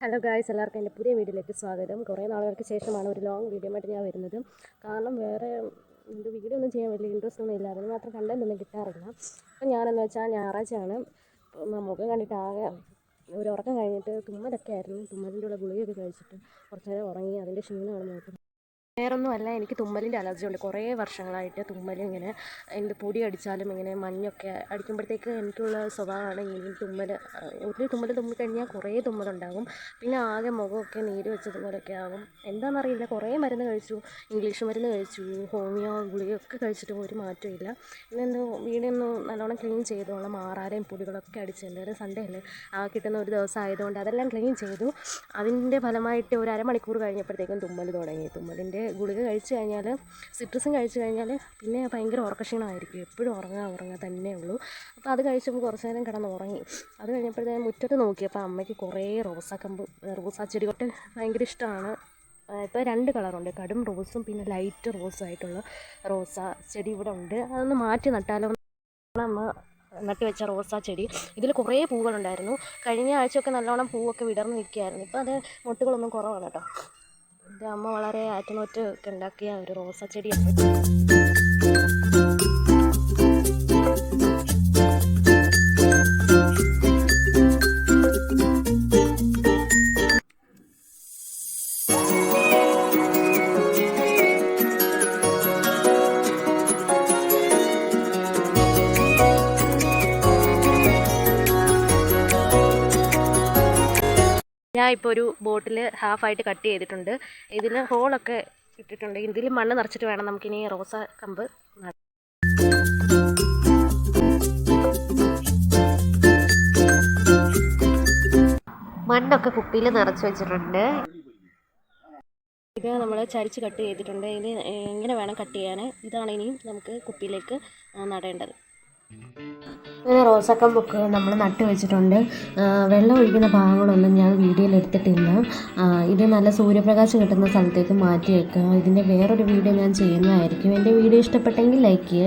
Hello guys എല്ലാവർക്കും എന്റെ പുതിയ വീഡിയോയിലേക്ക് സ്വാഗതം. കുറേ നാളുകൾക്ക് ശേഷമാണ് ഒരു ലോങ് വീഡിയോ ആയിട്ട് ഞാൻ വരുന്നത്. കാരണം വേറെ എന്ത് വീഡിയോ ഒന്നും ചെയ്യാൻ വലിയ ഇൻട്രസ്റ്റ് ഒന്നും ഇല്ല. അതിന് മാത്രം കണ്ടന്റ് ഒന്നും കിട്ടാറില്ല. അപ്പം ഞാനെന്ന് വെച്ചാൽ ഞായറാഴ്ചയാണ്. മുഖം കണ്ടിട്ട് ആകെ ഒരു ഉറക്കം കഴിഞ്ഞിട്ട് തുമ്മലൊക്കെ ആയിരുന്നു. തുമ്മലിന്റെ ഉള്ള ഗുളികയൊക്കെ കഴിച്ചിട്ട് കുറച്ച് നേരം ഉറങ്ങി അതിന്റെ ക്ഷീണമാണ് നോക്കുന്നത്. വേറൊന്നുമല്ല എനിക്ക് തുമ്മലിന്റെ അലർജി ഉണ്ട്. കുറേ വർഷങ്ങളായിട്ട് തുമ്മൽ ഇങ്ങനെ എന്ത് പൊടി അടിച്ചാലും ഇങ്ങനെ മഞ്ഞൊക്കെ അടിക്കുമ്പോഴത്തേക്ക് എനിക്കുള്ള സ്വഭാവമാണ് ഇങ്ങനെ തുമ്മൽ. ഒരു തുമ്മൽ തുമ്മിക്കഴിഞ്ഞാൽ കുറേ തുമ്മലുണ്ടാകും പിന്നെ ആകെ മുഖമൊക്കെ നീര് വെച്ചതുപോലെയൊക്കെ ആകും എന്താണെന്നറിയില്ല. കുറേ മരുന്ന് കഴിച്ചു. ഇംഗ്ലീഷ് മരുന്ന് കഴിച്ചു. ഹോമിയോ ഗുളികയൊക്കെ കഴിച്ചിട്ട് ഒരു മാറ്റമില്ല ഇന്നെന്തോ വീടൊന്ന് നല്ലോണം ക്ലീൻ ചെയ്തോളാം. മാറാരെയും പൊടികളൊക്കെ അടിച്ച് എന്തായാലും സൺഡേ അല്ലേ? ആ കിട്ടുന്ന ഒരു ദിവസം ആയതുകൊണ്ട് അതെല്ലാം ക്ലീൻ ചെയ്തു. അതിന്റെ ഫലമായിട്ട് ഒരു അരമണിക്കൂർ കഴിഞ്ഞപ്പോഴത്തേക്കും തുമ്മൽ തുടങ്ങി. തുമ്മലിന്റെ ഗുളിക കഴിച്ചു കഴിഞ്ഞാൽ സിട്രസും കഴിച്ചു കഴിഞ്ഞാൽ പിന്നെ ഭയങ്കര ഉറക്കക്ഷീണമായിരിക്കും. എപ്പോഴും ഉറങ്ങുക ഉറങ്ങുക തന്നെ ഉള്ളൂ. അപ്പോൾ അത് കഴിച്ചപ്പോൾ കുറച്ച് നേരം കിടന്ന് ഉറങ്ങി. അത് കഴിഞ്ഞപ്പോഴത്തേക്കും മുറ്റത്ത് നോക്കിയപ്പോൾ അമ്മയ്ക്ക് കുറേ റോസാക്കമ്പ് റോസാ ചെടികൊട്ട് ഭയങ്കര ഇഷ്ടമാണ്. ഇപ്പോൾ രണ്ട് കളറുണ്ട്. കടും റോസും പിന്നെ ലൈറ്റ് റോസും ആയിട്ടുള്ള റോസ ചെടി ഇവിടെ ഉണ്ട്. അതൊന്ന് മാറ്റി നട്ടാലോ? അമ്മ നട്ടു വെച്ച റോസാ ചെടി. ഇതിൽ കുറേ പൂവുകളുണ്ടായിരുന്നു കഴിഞ്ഞ ആഴ്ചയൊക്കെ നല്ലോണം പൂവൊക്കെ വിടർന്ന് നിൽക്കുകയായിരുന്നു. ഇപ്പോൾ അത് മുട്ടുകളൊന്നും കുറവാണ് കേട്ടോ. ഇത് അമ്മ വളരെ ആറ്റുനോറ്റ് ഒക്കെ ഉണ്ടാക്കിയ ഒരു റോസാ ചെടിയാണ് ഞാൻ ഇപ്പോൾ ഒരു ബോട്ടിൽ ഹാഫായിട്ട് കട്ട് ചെയ്തിട്ടുണ്ട്. ഇതിൽ ഹോളൊക്കെ ഇട്ടിട്ടുണ്ട്. ഇതിൽ മണ്ണ് നിറച്ചിട്ട് വേണം നമുക്കിനി റോസ കമ്പ്. മണ്ണൊക്കെ കുപ്പിയിൽ നിറച്ച് വെച്ചിട്ടുണ്ട്. ഇത് നമ്മൾ ചരിച്ച് കട്ട് ചെയ്തിട്ടുണ്ട്. ഇനി എങ്ങനെ വേണം കട്ട് ചെയ്യാൻ ഇതാണ് ഇനിയും നമുക്ക് കുപ്പിയിലേക്ക് നടേണ്ടത്. അങ്ങനെ റോസാക്കമ്പൊക്കെ നമ്മൾ നട്ട് വെച്ചിട്ടുണ്ട്. വെള്ളം ഒഴിക്കുന്ന ഭാഗങ്ങളൊന്നും ഞാൻ വീഡിയോയിൽ എടുത്തിട്ടില്ല. ഇത് നല്ല സൂര്യപ്രകാശം കിട്ടുന്ന സ്ഥലത്തേക്ക് മാറ്റി വയ്ക്കുക ഇതിന്റെ വേറൊരു വീഡിയോ ഞാൻ ചെയ്യുന്നതായിരിക്കും. എന്റെ വീഡിയോ ഇഷ്ടപ്പെട്ടെങ്കിൽ ലൈക്ക് ചെയ്യുക.